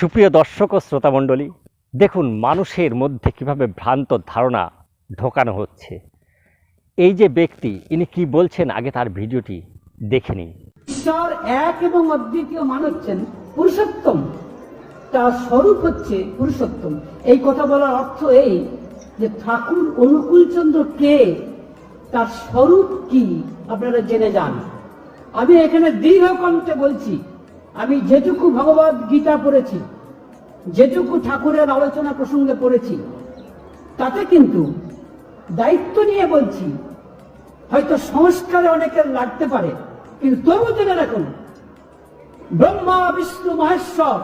সুপ্রিয় দর্শক ও শ্রোতামণ্ডলী, দেখুন মানুষের মধ্যে কীভাবে ভ্রান্ত ধারণা ঢোকানো হচ্ছে। এই যে ব্যক্তি, ইনি কি বলছেন আগে তার ভিডিওটি দেখে নিন। ঈশ্বর এক এবং অদ্বিতীয় মান হচ্ছেন পুরুষোত্তম। তার স্বরূপ হচ্ছে পুরুষোত্তম। এই কথা বলার অর্থ এই যে ঠাকুর অনুকূলচন্দ্র কে? তার স্বরূপ কি? আপনারা জেনে যান। আমি এখানে দীর্ঘ কণ্ঠে বলছি আমি যেটুকু ভগবত গীতা পড়েছি, যেটুকু ঠাকুরের আলোচনা প্রসঙ্গে পড়েছি, তাতে কিন্তু দায়িত্ব নিয়ে বলছি, হয়তো সংস্কারে অনেকের লাগতে পারে, কিন্তু তবু জেনে রাখুন, ব্রহ্মা, বিষ্ণু, মহেশ্বর,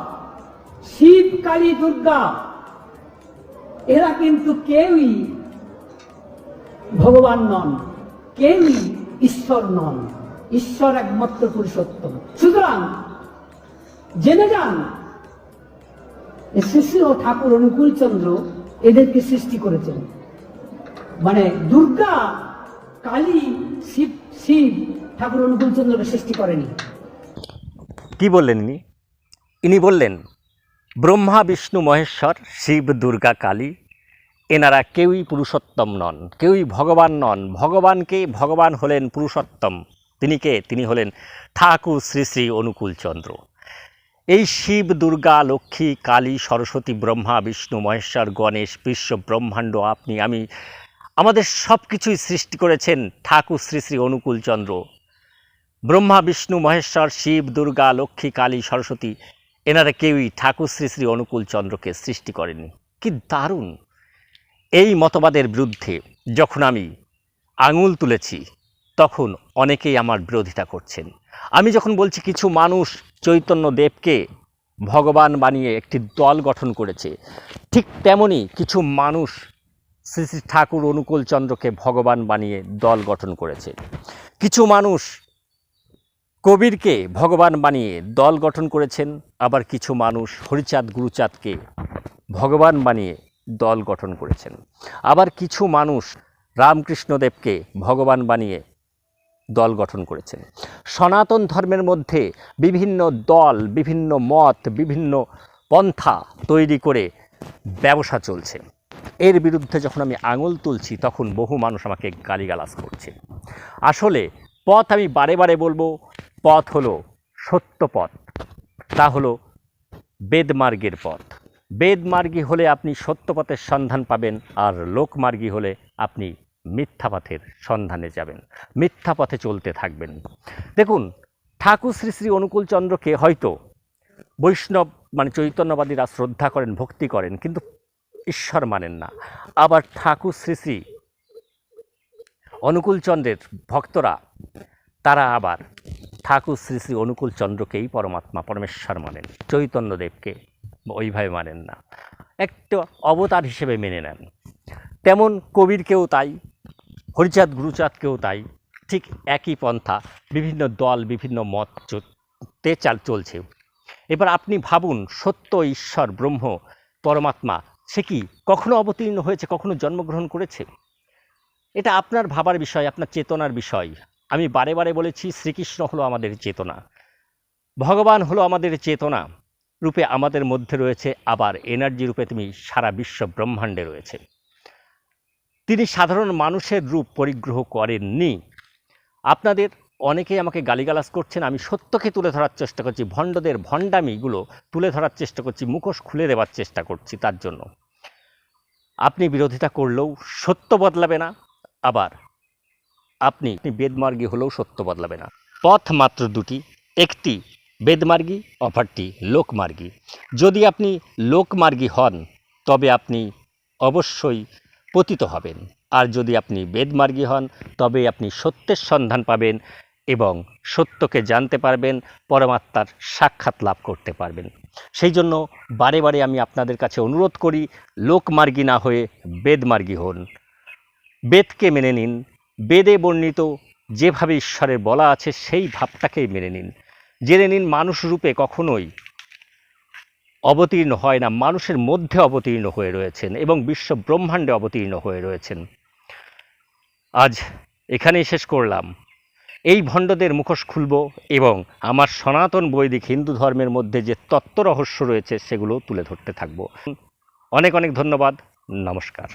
শিব, কালী, দুর্গা, এরা কিন্তু কেউই ভগবান নন, কেউই ঈশ্বর নন, ঈশ্বর একমাত্র পুরুষোত্তম। সুতরাং জেনে যান শিশু ও ঠাকুর অনুকূলচন্দ্র এদেরকে সৃষ্টি করেছেন। মানে দুর্গা, কালী, শিব শিব ঠাকুর অনুকূলচন্দ্রকে সৃষ্টি করেনি। কি বললেন ইনি? ইনি বললেন, ব্রহ্মা, বিষ্ণু, মহেশ্বর, শিব, দুর্গা, কালী, এনারা কেউই পুরুষোত্তম নন, কেউই ভগবান নন। ভগবানকে ভগবান হলেন পুরুষোত্তম। তিনি কে? তিনি হলেন ঠাকুর শ্রী শ্রী অনুকূলচন্দ্র এই শিব, দুর্গা, লক্ষ্মী, কালী, সরস্বতী, ব্রহ্মা, বিষ্ণু, মহেশ্বর, গণেশ, বিশ্ব, ব্রহ্মাণ্ড, আপনি, আমি, আমাদের সব কিছুই সৃষ্টি করেছেন ঠাকুর শ্রী শ্রী অনুকূলচন্দ্র ব্রহ্মা, বিষ্ণু, মহেশ্বর, শিব, দুর্গা, লক্ষ্মী, কালী, সরস্বতী, এনারা কেউই ঠাকুর শ্রী শ্রী অনুকূল চন্দ্রকে সৃষ্টি করেনি কি দারুণ! এই মতবাদের বিরুদ্ধে যখন আমি আঙুল তুলেছি, তখন অনেকেই আমার বিরোধিতা করছেন। আমি যখন বলছি কিছু মানুষ চৈতন্য দেবকে ভগবান বানিয়ে একটি দল গঠন করেছে। ঠিক তেমনি কিছু মানুষ শ্রী শ্রী ঠাকুর অনুকূল চন্দ্রকে ভগবান বানিয়ে দল গঠন করেছে। কিছু মানুষ কবিরকে ভগবান বানিয়ে দল গঠন করেছেন, আবার কিছু মানুষ হরিচাঁদ গুরুচাঁদকে ভগবান বানিয়ে দল গঠন করেছেন। আবার কিছু মানুষ রামকৃষ্ণদেবকে ভগবান বানিয়ে দল গঠন করেছেন সনাতন ধর্মের মধ্যে বিভিন্ন দল, বিভিন্ন মত, বিভিন্ন পন্থা তৈরি করে ব্যবসা চলছে। এর বিরুদ্ধে যখন আমি আঙুল তুলছি, তখন বহু মানুষ আমাকে গালিগালাজ করছে। আসলে পথ আমি বারে বারে বলব, পথ হলো সত্য পথ, তা হলো বেদমার্গের পথ। বেদমার্গী হলে আপনি সত্য পথের সন্ধান পাবেন, আর লোকমার্গী হলে আপনি মিথ্যা পথের সন্ধানে যাবেন মিথ্যা পথে চলতে থাকবেন। দেখুন, ঠাকুর শ্রী শ্রী অনুকূলচন্দ্রকে হয়তো বৈষ্ণব মানে চৈতন্যবাদীরা শ্রদ্ধা করেন, ভক্তি করেন, কিন্তু ঈশ্বর মানেন না। আবার ঠাকুর শ্রী শ্রী অনুকূলচন্দ্রের ভক্তরা, তারা আবার ঠাকুর শ্রী শ্রী অনুকূল চন্দ্রকেই পরমাত্মা, পরমেশ্বর মানেন, চৈতন্যদেবকে ওইভাবে মানেন না। একটা অবতার হিসেবে মেনে নেন। তেমন কবিরকেও তাই হরিচাঁদ গুরুচাঁদকেও তাই ঠিক একই পন্থা, বিভিন্ন দল, বিভিন্ন মত তে চাল চলছে। এবার আপনি ভাবুন, সত্য, ঈশ্বর, ব্রহ্ম, পরমাত্মা, সে কি কখনো অবতীর্ণ হয়েছে, কখনো জন্মগ্রহণ করেছে? এটা আপনার ভাবার বিষয়, আপনার চেতনার বিষয়। আমি বারে বারে বলেছি, শ্রীকৃষ্ণ হলো আমাদের চেতনা। ভগবান হলো আমাদের চেতনা। রূপে আমাদের মধ্যে রয়েছে আবার এনার্জি রূপে তুমি সারা বিশ্ব ব্রহ্মাণ্ডে রয়েছে। তিনি সাধারণ মানুষের রূপ পরিগ্রহ করেননি। আপনাদের অনেকেই আমাকে গালিগালাজ করছেন, আমি সত্যকে তুলে ধরার চেষ্টা করছি, ভণ্ডদের ভণ্ডামিগুলো তুলে ধরার চেষ্টা করছি, মুখোশ খুলে দেওয়ার চেষ্টা করছি তার জন্য। আপনি বিরোধিতা করলেও সত্য বদলাবে না, আবার আপনি বেদমার্গী হলেও সত্য বদলাবে না। পথ মাত্র দুটি, একটি বেদমার্গী, অপরটি লোকমার্গী। যদি আপনি লোকমার্গী হন, তবে আপনি অবশ্যই পতিত হবেন। আর যদি আপনি বেদমার্গী হন তবে আপনি সত্যের সন্ধান পাবেন এবং সত্যকে জানতে পারবেন, পরমাত্মার সাক্ষাৎ লাভ করতে পারবেন। সেই জন্য বারে বারে আমি আপনাদের কাছে অনুরোধ করি, লোকমার্গী না হয়ে বেদমার্গী হন। বেদকে মেনে নিন। বেদে বর্ণিত যেভাবে ঈশ্বরের বলা আছে, সেই ভাবটাকেই মেনে নিন। জেনে নিন, মানুষ রূপে কখনোই অবতীর্ণ হয় না, মানুষের মধ্যে অবতীর্ণ হয়ে রয়েছেন এবং বিশ্ব ব্রহ্মাণ্ডে অবতীর্ণ হয়ে রয়েছেন। আজ এখানেই শেষ করলাম। এই ভণ্ডদের মুখোশ খুলব এবং আমার সনাতন বৈদিক হিন্দু ধর্মের মধ্যে যে তত্ত্ব রহস্য রয়েছে, সেগুলো তুলে ধরতে থাকব। অনেক অনেক ধন্যবাদ। নমস্কার।